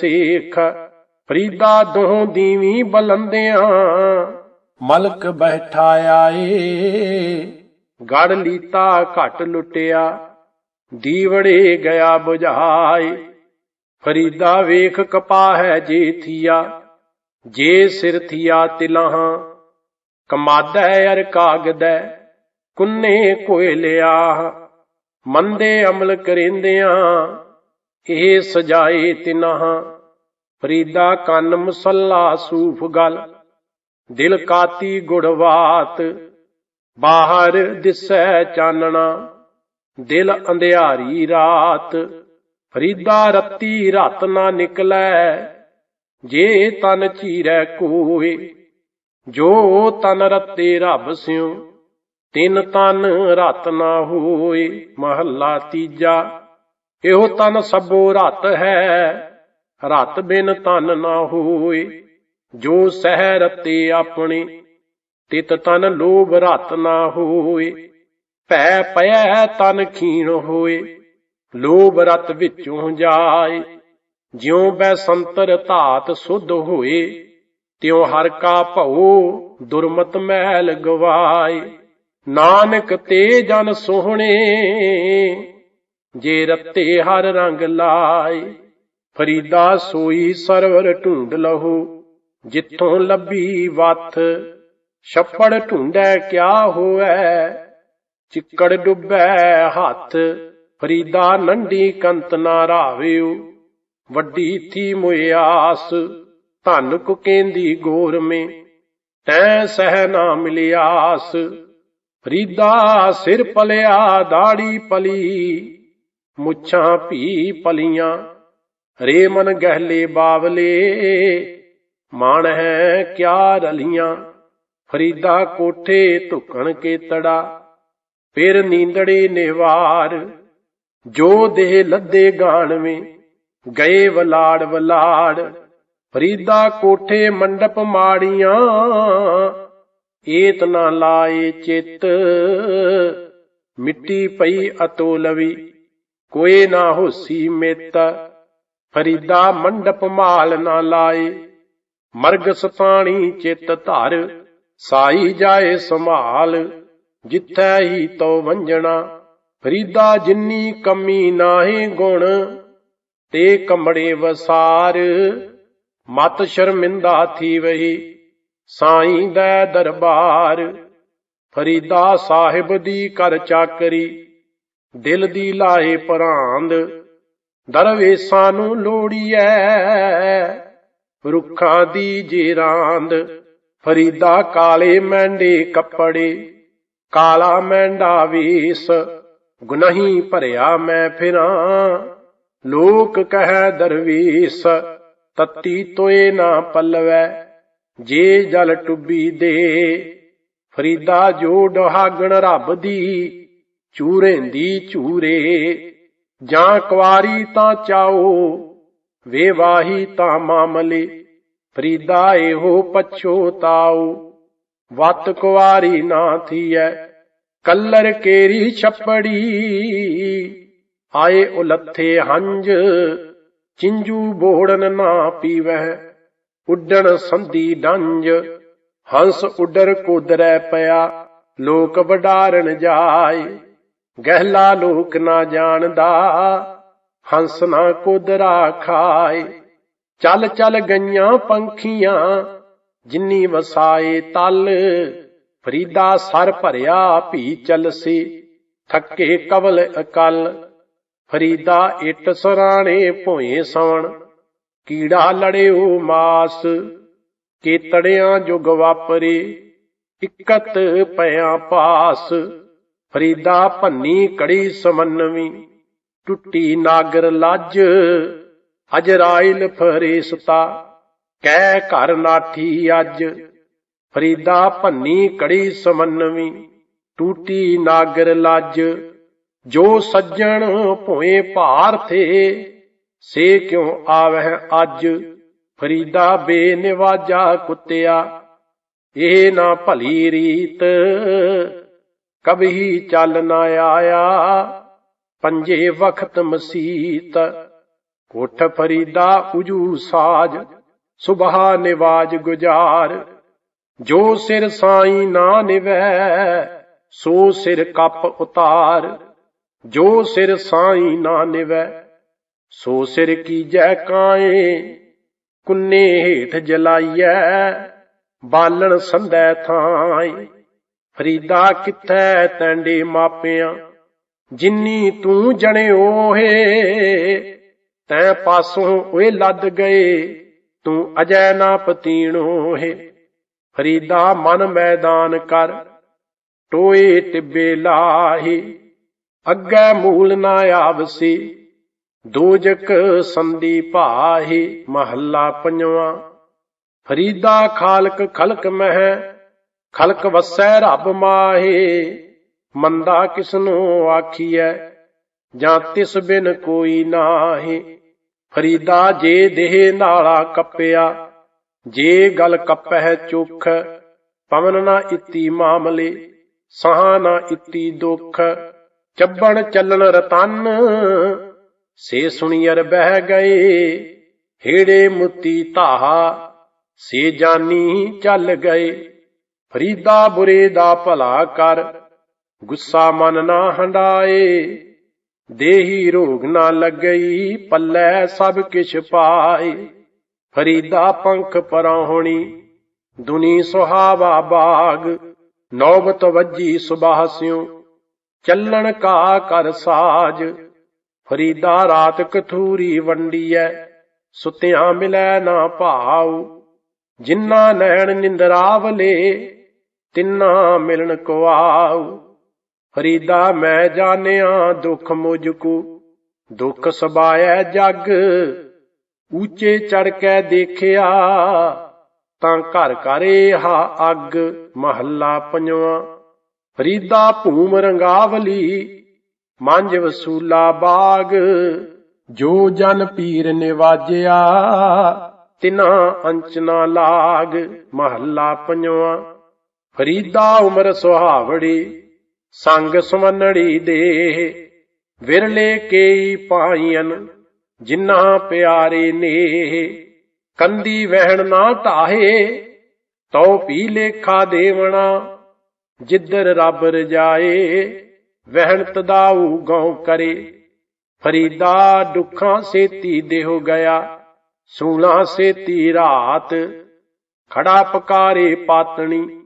ਸੇਖ ਫਰੀਦਾ ਦੋਹ ਦੀਵੀ ਬਲੰਦਿਆਂ। ਮਲਕ ਬੈਠਾ ਏ ਗੜ ਲੀਤਾ ਘਟ ਲੁੱਟਿਆ, ਦੀਵੜੇ ਗਿਆ 부ਝਾਏ ਫਰੀਦਾ ਵੇਖ ਕਪਾਹੈ ਜੇ ਥੀਆ, ਜੇ ਸਿਰ ਥੀਆ ਤਿਲਾਹਾਂ। ਕਮਾਦੈ ਅਰ ਕਾਗਦੈ, ਕੁੰਨੇ ਕੋਇਲਿਆ ਮੰਦੇ ਅਮਲ ਕਰਿੰਦਿਆਂ ਇਹ ਸਜਾਏ ਤਿਨਹਾਂ, ਫਰੀਦਾ ਕੰਨ ਮੁਸੱਲਾ ਸੂਫ ਗਲ, ਦਿਲ ਕਾਤੀ ਗੁੜਵਾਤ, ਬਾਹਰ ਦਿਸੈ ਚਾਨਣਾ, ਦਿਲ ਅੰਧਿਆਰੀ ਰਾਤ, ਫਰੀਦਾ ਰੱਤੀ ਰਤ ਨਾ ਨਿਕਲੈ, ਜੇ ਤਨ ਚੀਰੈ ਕੋਏ, ਜੋ ਤਨ ਰਤੇ ਰੱਬ ਸਿਉ, ਤਿੰਨ ਤਨ ਰਤ ਨਾ ਹੋਏ, ਮਹੱਲਾ ਤੀਜਾ। ਇਹੋ ਤਨ ਸਭੋ ਰਤ ਹੈ, ਰਤ ਬਿਨ ਤਨ ਨਾ ਹੋਏ ਜੋ ਸਹਿ ਰਤੇ ਆਪਣੇ, ਤਿਤ ਤਨ ਲੋਭ ਰਤ ਨਾ ਹੋਏ ਭੈ ਪਿਆ ਤਨ ਖੀਣ ਹੋਏ ਲੋਭ ਰਤ ਵਿੱਚੋਂ ਜਾਏ ਜਿਉ ਬੈ ਸੰਤਰ ਧਾਤ ਸੁਧ ਹੋਏ ਤਿਉ ਹਰ ਕਾ ਭਉ ਦੁਰਮਤ ਮਹਿਲ ਗਵਾਏ ਨਾਨਕ ਤੇ ਜਨ ਸੋਹਣੇ ਜੇ ਰਤੇ ਹਰ ਰੰਗ ਲਾਏ, ਫਰੀਦਾ ਸੋਈ ਸਰਵਰ ਢੂੰਡ ਲਹੋ। ਜਿੱਥੋਂ ਲੱਭੀ ਵਥ, ਛੱਪੜ ਢੂੰਡੈ ਕਿਆ ਹੋਐ? ਚਿੱਕੜ ਡੁੱਬੈ ਹੱਥ, ਫਰੀਦਾ ਨੰਡੀ ਕੰਤ ਨਾ ਰਾਵਿਓ ਵੱਡੀ ਥੀ ਮੁਆਸ ਧਨ ਕੁ ਕੇਂਦੀ ਗੋਰ ਮੇ। ਤੈ ਸਹਿ ਨਾ ਮਿਲਿਆਸ ਫਰੀਦਾ ਸਿਰ ਪਲਿਆ, ਦਾੜੀ ਪਲੀ। ਮੁੱਛਾਂ ਭੀ ਪਲੀਆਂ ਰੇ ਮਨ ਗਹਿਲੇ ਬਾਵਲੇ, ਮਾਣ ਹੈ ਕਿਆ ਰਲੀਆਂ, ਫਰੀਦਾ ਕੋਠੇ ਧੁਕਣ ਕੇ ਤੜਾ, ਫਿਰ ਨੀਂਦੜੇ ਨਿਵਾਰ, ਜੋ ਦੇਹ ਲੱਦੇ ਗਾਣਵੇਂ, ਗਏ ਵਲਾੜ ਵਲਾੜ, ਫਰੀਦਾ ਕੋਠੇ ਮੰਡਪ ਮਾੜੀਆਂ, ਏਤ ਨਾ ਲਾਏ ਚਿੱਤ, ਮਿੱਟੀ ਪਈ ਅਤੋ ਲਵੀ ਕੋਈ ਨਾ ਹੋਸੀ ਮਿੱਤ, ਫਰੀਦਾ ਮੰਡਪ ਮਾਲ ਨਾ ਲਾਏ। ਮਰਗ ਸਤਾਣੀ ਚਿੱਤ ਧਰ, ਸਾਈ ਜਾਏ ਸੰਭਾਲ। ਜਿੱਥੈ ਹੀ ਤੋ ਵੰਜਣਾ, ਫਰੀਦਾ ਜਿੰਨੀ ਕਮੀ ਨਾਹੀ ਗੁਣ, ਤੇ ਕਮੜੇ ਵਸਾਰ। ਮਤ ਸ਼ਰਮਿੰਦਾ ਥੀ ਵਹੀ ਸਾਈਂ ਦਾ ਦਰਬਾਰ। ਫਰੀਦਾ ਸਾਹਿਬ ਦੀ ਕਰ ਚਾਕਰੀ ਦਿਲ ਦੀ ਲਾਏ ਪਰਾਂਦ, ਦਰਵੇਸਾਂ ਨੂੰ ਲੋੜੀਐ। ਰੁੱਖਾਂ ਦੀ ਜੀਰਾਂਦ, ਫਰੀਦਾ ਕਾਲੇ ਮੈਂਡੇ ਕੱਪੜੇ, ਕਾਲਾ ਮੈਂਡਾ ਵੇਸ, ਗੁਨਾਹੀ ਭਰਿਆ ਮੈਂ ਫਿਰਾਂ। ਲੋਕ ਕਹੈ ਦਰਵੇਸ, ਤਤੀ ਤੋਏ ਨਾ ਪੱਲਵੈ, ਜੇ ਜਲ ਟੁੱਬੀ ਦੇ। ਫਰੀਦਾ ਜੋ ਡਹਾਗਣ ਰੱਬ ਦੀ ਚੂਰੇਂਦੀ ਚੂਰੇ, ਜਾਂ ਕੁਆਰੀ ਤਾਂ ਚਾਓ, ਵੇਵਾਹੀ ਤਾਂ ਮਾਮਲੇ, ਫਰੀਦਾ ਇਹੋ ਪਛੋਤਾਓ ਵਤ ਕੁਆਰੀ ਨਾ ਥੀਐ, ਕੱਲਰ ਕੇਰੀ ਛੱਪੜੀ, ਆਏ ਉਲੱਥੇ ਹੰਝ, ਚਿੰਜੂ ਬੋੜਨ ਨਾ ਪੀਵਹਿ, ਉੱਡਣ ਸੰਧੀ ਡੰਜ ਹੰਸ ਉੱਡਰ ਕੋਦਰੈ ਪਿਆ, ਲੋਕ ਵਡਾਰਨ ਜਾਏ। ਗਹਿਲਾ ਲੋਕ ਨਾ ਜਾਣਦਾ, ਹੰਸ ਨਾ ਕੋਦਰਾ ਖਾਏ। ਚੱਲ ਚੱਲ ਗਈਆਂ ਪੰਖੀਆਂ, ਜਿੰਨੀ ਵਸਾਏ ਤਲ। ਫਰੀਦਾ ਸਰ ਭਰਿਆ ਭੀ ਚਲਸੀ, ਥੱਕੇ ਕਵਲ ਅਕਲ। ਫਰੀਦਾ ਇਟ ਸਰਾਣੇ ਭੋਏ ਸਵਣ, ਕੀੜਾ ਲੜਿਓ ਮਾਸ। ਕੇਤੜਿਆਂ ਜੁਗ ਵਾਪਰੇ, ਇਕਤ ਪਿਆ ਪਾਸ। ਫਰੀਦਾ ਭੰਨੀ ਕੜੀ ਸਮਨਵੀ, ਟੁੱਟੀ ਨਾਗਰ ਲੱਜ, ਅਜਰਾਇਲ ਫਰੇਸਤਾ, ਕਹਿ ਘਰ ਨਾਠੀ ਅੱਜ। ਫਰੀਦਾ ਭੰਨੀ ਕੜੀ ਸਮਨਵੀ, ਟੂਟੀ ਨਾਗਰ ਲੱਜ, ਜੋ ਸੱਜਣ ਭੋਏ ਭਾਰ ਥੇ, ਸੇ ਕਿਉ ਆਵਹਿ ਅੱਜ? ਫਰੀਦਾ ਬੇਨਿਵਾਜਾ ਕੁੱਤਿਆ, ਇਹ ਨਾ ਭਲੀ ਰੀਤ ਕਬਹੀ ਚੱਲ ਨਾ ਆਇਆ, ਪੰਜੇ ਵਖਤ ਮਸੀਤ। ਉਠ ਫਰੀਦਾ ਉਜੂ ਸਾਜ ਸੁਬਹਾ ਨਿਵਾਜ ਗੁਜਾਰ। ਜੋ ਸਿਰ ਸਾਈ ਨਾ ਨਿਵੈ, ਸੋ ਸਿਰ ਕੱਪ ਉਤਾਰ। ਜੋ ਸਿਰ ਸਾਈ ਨਾ ਨਿਵੈ, ਸੋ ਸਿਰ ਕੀਜੈ ਕਾਏ। ਕੁੰਨੇ ਹੇਠ ਜਲਾਈਐ, ਬਾਲਣ ਸੰਧੈ ਥਾਈ ਫਰੀਦਾ ਕਿੱਥੈ ਤੈਂਡੇ ਮਾਪਿਆਂ? ਜਿੰਨੀ ਤੂੰ ਜਣਿਓ ਹੈ ਤੈ ਪਾਸੋਂ ਓਏ ਲੱਦ ਗਏ, ਤੂੰ ਅਜੈ ਨਾ ਪਤੀਣੋ ਹੈ ਫਰੀਦਾ ਮਨ ਮੈਦਾਨ ਕਰ, ਟੋਏ ਟਿੱਬੇ ਲਾਹੀ। ਅੱਗੇ ਮੂਲ ਨਾ ਆਵਸੀ, ਦੋਜਕ ਸੰਦੀ ਭਾਹੀ, ਮਹੱਲਾ ਪੰਜਵਾਂ। ਫਰੀਦਾ ਖਾਲਕ ਖਲਕ ਮਹਿ ਖਲਕ ਵਸੈ ਰੱਬ ਮਾਹੇ, ਮੰਦਾ ਕਿਸਨੂੰ ਆਖੀਐ, ਜਾਂ ਤਿਸ ਬਿਨ ਕੋਈ ਨਾਹੀ। ਫਰੀਦਾ ਜੇ ਦੇਹ ਨਾਲਾ ਕੱਪਿਆ, ਜੇ ਗਲ ਕੱਪਹਿ ਚੁਖ, ਪਵਨ ਨਾ ਇਤੀ ਮਾਮਲੇ, ਸਾਹ ਨਾ ਇਤੀ ਦੁਖ। ਚੱਬਣ ਚੱਲਣ ਰਤਨ, ਸੇ ਸੁਣੀਅਰ ਬਹਿ ਗਏ, ਹੇੜੇ ਮੁਤੀ ਧਾਹਾ, ਸੇ ਜਾਨੀ ਚੱਲ ਗਏ। ਫਰੀਦਾ ਬੁਰੇ ਦਾ ਭਲਾ ਕਰ, ਗੁੱਸਾ ਮਨ ਨਾ ਹੰਡਾਏ। ਦੇਹੀ ਰੋਗ ਨਾ ਲੱਗਈ, ਪੱਲੇ ਸਭ ਕਿਛ ਪਾਏ। ਫਰੀਦਾ ਪੰਖ ਪਰਾਹੁਣੀ, ਦੁਨੀ ਸੁਹਾਵਾ ਬਾਗ। ਨੌਬਤ ਵੱਜੀ ਸੁਬਾਹ ਸਿਉ, ਚੱਲਣ ਕਾ ਕਰ ਸਾਜ। ਫਰੀਦਾ ਰਾਤ ਕਥੂਰੀ ਵੰਡੀਐ, ਸੁਤਿਆਂ ਮਿਲੈ ਨਾ ਭਾਉ। ਜਿਨ੍ਹਾਂ ਨੈਣ ਨਿੰਦਰਾਵਲੇ ਤਿੰਨਾ ਮਿਲਣ ਕੋ ਆਉ ਫਰੀਦਾ ਮੈਂ ਜਾਣਿਆ ਦੁਖ ਮੁਝਕੂ। ਦੁੱਖ ਸਬਾਇਐ ਜਗ, ਉੱਚੇ ਚੜ ਕੇ ਦੇਖਿਆ। ਤਾਂ ਘਰ ਘਰੇ ਹਾ ਅੱਗ, ਮਹੱਲਾ ਪੰਜਵਾਂ। ਫਰੀਦਾ ਭੂਮ ਰੰਗਾਵਲੀ ਮੰਜ ਵਸੂਲਾ ਬਾਗ। ਜੋ ਜਨ ਪੀਰ ਨਿਵਾਜਿਆ, ਤਿਨਾ ਅੰਚਨਾ ਲਾਗ, ਮਹੱਲਾ ਪੰਜਵਾਂ। ਫਰੀਦਾ ਉਮਰ ਸੁਹਾਵੜੀ, ਸੰਗ ਸੁਮਨੜੀ ਦੇ ਵਿਰਲੇ ਕੇਈ ਪਾਈਨ ਜਿਨ੍ਹਾਂ ਪਿਆਰੇ ਨੇ ਕੰਦੀ ਵਹਿਣ ਨਾ ਢਾਹੇ, ਤਉ ਪੀ ਲੇਖਾ ਦੇਵਣਾ, ਜਿੱਧਰ ਰੱਬ ਰਜਾਏ। ਵਹਿਣ ਤਦਾਊ ਗਉ ਕਰੇ, ਫਰੀਦਾ ਦੁੱਖਾਂ ਸੇਤੀ ਦੇਹੁ ਗਿਆ, ਸੂਲਾ ਸੇਤੀ ਰਾਤ। ਖੜਾ ਪਕਾਰੇ ਪਾਤਣੀ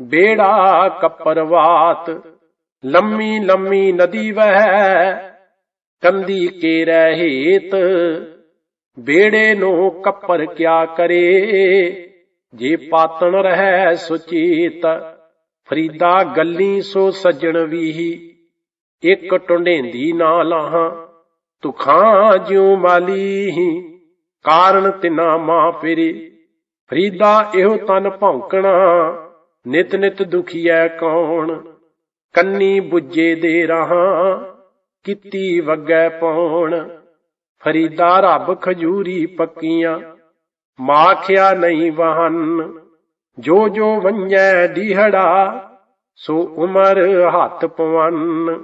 ਬੇੜਾ ਕੱਪਰਵਾਤ, ਲੰਮੀ ਲੰਮੀ ਨਦੀ ਵਹਿ, ਕੰਦੀ ਕੇ ਰਹਿਤ ਬੇੜੇ ਨੂੰ ਕੱਪਰ ਕਿਆ ਕਰੇ, ਜੇ ਪਾਤਣ ਰਹਿ ਸੁਚੇਤ, ਫਰੀਦਾ ਗੱਲੀ ਸੋ ਸੱਜਣ ਵੀਹੀ। ਇੱਕ ਟੁੰਡੇਂਦੀ ਨਾ ਲਾਹਾਂ, ਤੁਖਾਂ ਜਿਉ ਮਾਲੀ ਕਾਰਨ ਤਿਨਾ ਮਾਂ ਫਿਰੇ, ਫਰੀਦਾ ਇਹੋ ਤਨ ਭੌਂਕਣਾ ਨਿਤ ਨਿਤ ਦੁਖੀਐ ਕੌਣ? ਕੰਨੀ ਬੁੱਝੇ ਦੇ ਰਹਾ, ਕਿਤੀ ਵਗੈ ਪੌਣ? ਫਰੀਦਾ ਰੱਬ ਖਜੂਰੀ ਪੱਕੀਆਂ, ਮਾਖਿਆ ਨਹੀਂ ਵਹਨ। ਜੋ ਜੋ ਵੰਜੈ ਦਿਹੜਾ ਸੋ ਉਮਰ ਹੱਥ ਪਵਨ।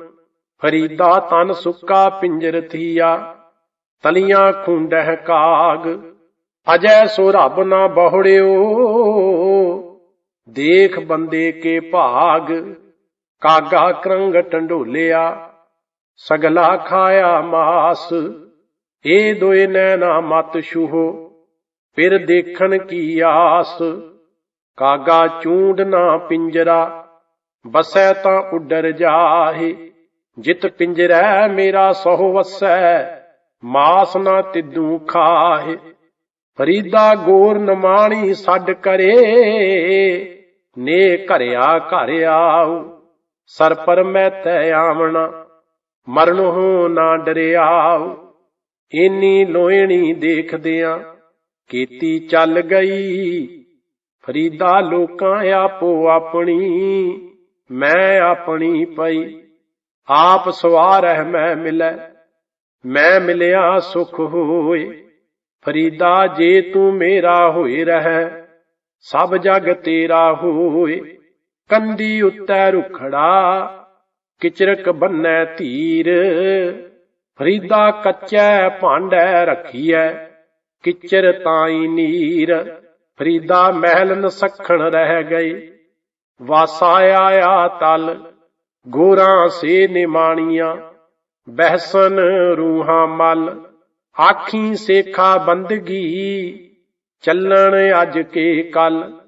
ਫਰੀਦਾ ਤਨ ਸੁੱਕਾ ਪਿੰਜਰ ਥੀਆ, ਤਲੀਆਂ ਖੁੰਡਹਿ ਕਾਗ। ਅਜੈ ਸੋ ਰੱਬ ਨਾ ਬਹੁੜਿਓ ਦੇਖ ਬੰਦੇ ਕੇ ਭਾਗ, ਕਾਗਾ ਕਰੰਗ ਟੰਡੋਲਿਆ ਸਗਲਾ ਖਾਇਆ ਮਾਸ ਇਹ ਦੋਏ ਨੈਣਾ ਮਤ ਛੂਹੋ, ਫਿਰ ਦੇਖਣ ਕੀ ਆਸ। ਕਾਗਾ ਚੂੰਡ ਨਾ ਪਿੰਜਰਾ, ਬਸੈ ਤਾਂ ਉੱਡਰ ਜਾਹੇ, ਜਿਤ ਪਿੰਜਰੈ ਮੇਰਾ ਸਹੁ ਵਸੈ, ਮਾਸ ਨਾ ਤਿੱਦੂ ਖਾਹੇ, ਫਰੀਦਾ ਗੋਰ ਨਮਾਣੀ ਛੱਡ ਕਰੇ। ਨੇ ਘਰਿਆ ਘਰ ਆਉ, ਸਰ ਪਰ ਮੈਂ ਤੈ ਆਵਣਾ, ਮਰਨੋਂ ਨਾ ਡਰਿਆਉ। ਇੰਨੀ ਲੋਇਣੀ ਦੇਖਦਿਆਂ ਕੀਤੀ ਚੱਲ ਗਈ, ਫਰੀਦਾ ਲੋਕਾਂ ਆਪੋ ਆਪਣੀ, ਮੈਂ ਆਪਣੀ ਪਈ। ਆਪ ਸਵਾਰਹਿ ਮੈਂ ਮਿਲੈ, ਮੈਂ ਮਿਲਿਆ ਸੁਖ ਹੋਏ, ਫਰੀਦਾ ਜੇ ਤੂੰ ਮੇਰਾ ਹੋਏ ਰਹਿ ਸਭ ਜਗ ਤੇਰਾ ਹੋਏ। ਕੰਦੀ ਉੱਤੇ ਰੁਖੜਾ, ਕਿਚਰਕ ਬੰਨੈ ਧੀਰ ਫਰੀਦਾ ਕੱਚੈ ਭਾਂਡੈ ਰੱਖੀਐ, ਕਿਚਰ ਤਾਈ ਨੀਰ। ਫਰੀਦਾ ਮਹਿਲ ਨਸਖਣ ਰਹਿ ਗਏ, ਵਾਸਾ ਆਇਆ ਤਲ। ਗੋਰਾਂ ਸੇ ਨਿਮਾਣੀਆਂ, ਬਹਿਸਨ ਰੂਹਾਂ ਮਲ। ਆਖੀ ਸੇਖਾ ਬੰਦਗੀ ਚੱਲਣ ਅੱਜ ਕੇ ਕੱਲ